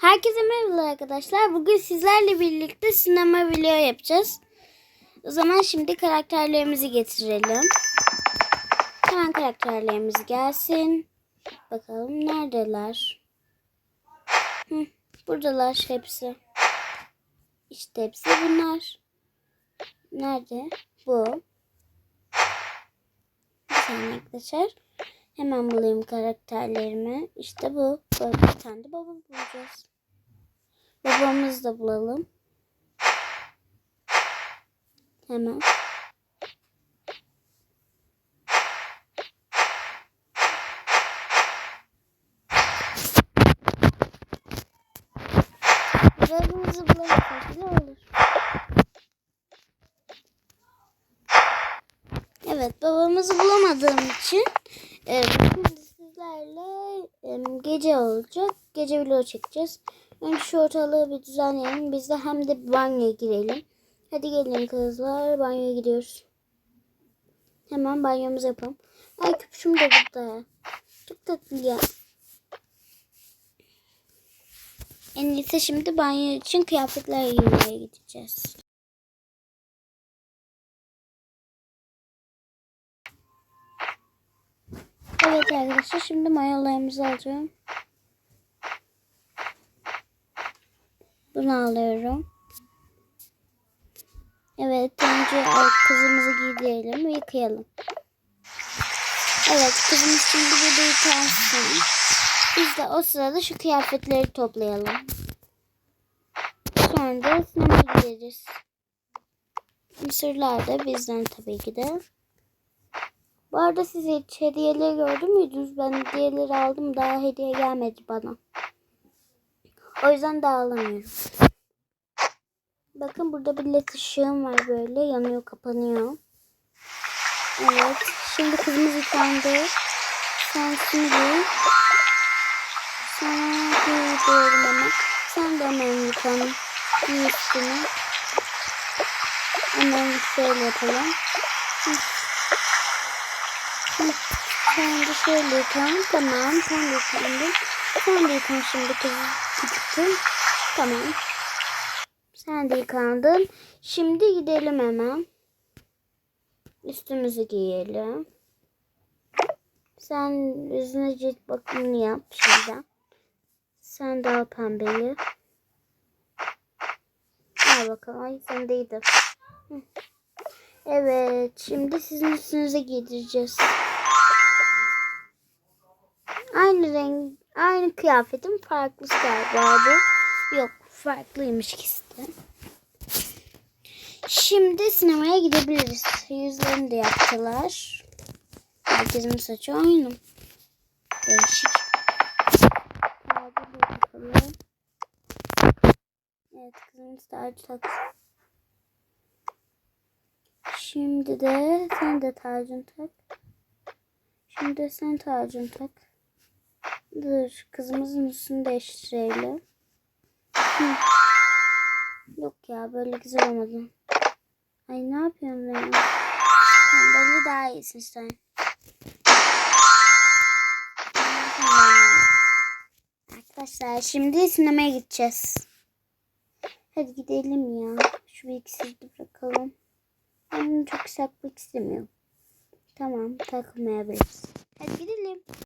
Herkese merhaba arkadaşlar. Bugün sizlerle birlikte sinema video yapacağız. O zaman şimdi karakterlerimizi getirelim. Hemen karakterlerimiz gelsin. Bakalım neredeler? Hı, buradalar hepsi. İşte hepsi bunlar. Nerede? Bu. Bir saniye arkadaşlar. Hemen bulayım karakterlerimi. İşte bu. Böyle bir tane de baba bulacağız. Babamızı da bulalım. Hemen. Babamızı bulamazsak ne olur? Evet babamızı bulamadığım için e, şimdi sizlerle gece olacak. Gece vlog çekeceğiz. Önce şu ortalığı bir düzenleyelim. Biz de hem de banyoya girelim. Hadi gelin kızlar banyoya gidiyoruz. Hemen banyomuzu yapalım. Ay köpüşüm de burada. Çok tatlı ya. En iyisi şimdi banyo için kıyafetler giymeye gideceğiz. Evet arkadaşlar şimdi mayolarımızı alacağım. Bunu alıyorum. Evet önce kızımızı giydirelim ve yıkayalım. Evet kızımız şimdi burada yıkansın. Biz de o sırada şu kıyafetleri toplayalım. Sonra da sinemaya gideriz. Mısırlar da bizden tabii ki de. Bu arada siz hiç hediyeleri gördün müydünüz? Ben hediyeleri aldım daha hediye gelmedi bana. O yüzden daha alamıyorum. Bakın burada bir led ışığım var böyle yanıyor kapanıyor. Evet şimdi kızımız yıkandı. Sen şimdi sana giyiyorum ama sen de hemen yıkan. Giy. Hemen şöyle yapalım. Sen de şöyle yıkan. Tamam sen de yıkandın. Sen de yıkan şimdi. Küçüktün. Tamam. Sen de yıkandın. Şimdi gidelim hemen. Üstümüzü giyelim. Sen yüzüne cilt bakımını yap şimdi. Sen daha pembeli. Al bakalım. Ay sen değildi. Evet. Şimdi sizin üstünüze giydireceğiz. Aynı renk, aynı kıyafetin farklısı galiba bu. Yok farklıymış ikisi de. Şimdi sinemaya gidebiliriz. Yüzlerini de yaptılar. Herkesin saçı aynı. Değişik. Da. Evet kızımız tacı taksın. Şimdi de sen de tacını tak. Şimdi de sen tacını tak. Dur kızımızın üstünü değiştirelim. Yok ya böyle güzel olmadı. Ay ne yapıyorum ben? Tamam, böyle daha iyisin sen. Arkadaşlar şimdi sinemaya gideceğiz. Hadi gidelim ya. Şu bilgisayarı bırakalım. Ben çok sakmak istemiyorum. Tamam takılmayabiliriz. Hadi gidelim.